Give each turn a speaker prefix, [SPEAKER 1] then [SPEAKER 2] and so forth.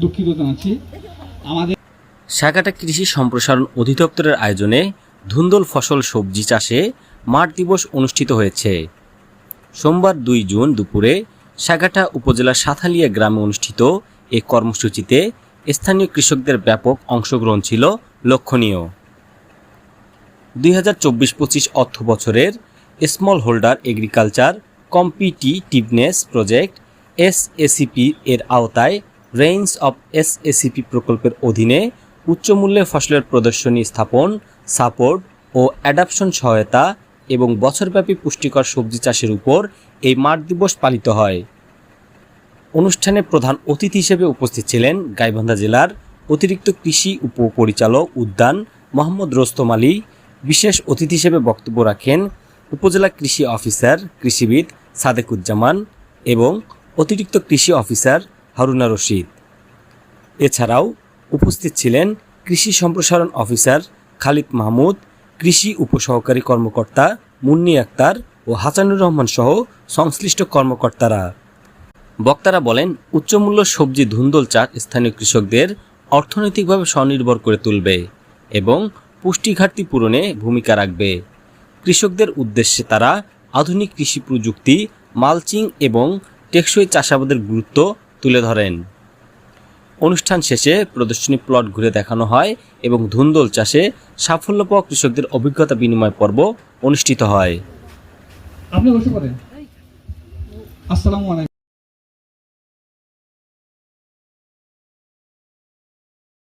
[SPEAKER 1] দুঃখিত জানাচ্ছি। আমাদের
[SPEAKER 2] সাগাটা কৃষি সম্প্রসারণ অধিদপ্তরের আয়োজনে ধুন্দল ফসল সবজি চাষে মাঠ দিবস অনুষ্ঠিত হয়েছে। সোমবার দুই জুন দুপুরে সাগাটা উপজেলার সাথালিয়া গ্রামে অনুষ্ঠিত এ কর্মসূচিতে স্থানীয় কৃষকদের ব্যাপক অংশগ্রহণ ছিল লক্ষণীয়। দুই হাজার চব্বিশ পঁচিশ অর্থ বছরের small holder agriculture competitiveness project SACP এর আওতায় রেঞ্জ অফ এসএসিপি প্রকল্পের অধীনে উচ্চমূল্যে ফসলের প্রদর্শনী স্থাপন, সাপোর্ট ও অ্যাডাপশন সহায়তা এবং বছরব্যাপী পুষ্টিকর সবজি চাষের উপর এই মাঠ দিবস পালিত হয়। অনুষ্ঠানে প্রধান অতিথি হিসেবে উপস্থিত ছিলেন গাইবান্ধা জেলার অতিরিক্ত কৃষি উপপরিচালক উদ্যান মোহাম্মদ রোস্তম আলী। বিশেষ অতিথি হিসেবে বক্তব্য রাখেন উপজেলা কৃষি অফিসার কৃষিবিদ সাদেকুজ্জামান এবং অতিরিক্ত কৃষি অফিসার হারুনা রশিদ। এছাড়াও উপস্থিত ছিলেন কৃষি সম্প্রসারণ অফিসার খালিদ মাহমুদ, কৃষি উপসহকারী কর্মকর্তা মুন্নি আক্তার ও হাসানুর রহমান সহ সংশ্লিষ্ট কর্মকর্তারা। বক্তারা বলেন, উচ্চমূল্য সবজি ধুন্দল চাষ স্থানীয় কৃষকদের অর্থনৈতিকভাবে স্বনির্ভর করে তুলবে এবং পুষ্টি ঘাটতি পূরণে ভূমিকা রাখবে। কৃষকদের উদ্দেশ্যে তারা আধুনিক কৃষি প্রযুক্তি, মালচিং এবং টেকসই চাষাবাদের গুরুত্ব তুলে ধরেন। অনুষ্ঠান শেষে প্রদর্শনী প্লট ঘুরে দেখানো হয় এবং ধুন্দল চাষে সাফল্য পাওয়া কৃষকদের অভিজ্ঞতা বিনিময় পর্ব অনুষ্ঠিত হয়।
[SPEAKER 1] আপনি আসসালামু আলাইকুম।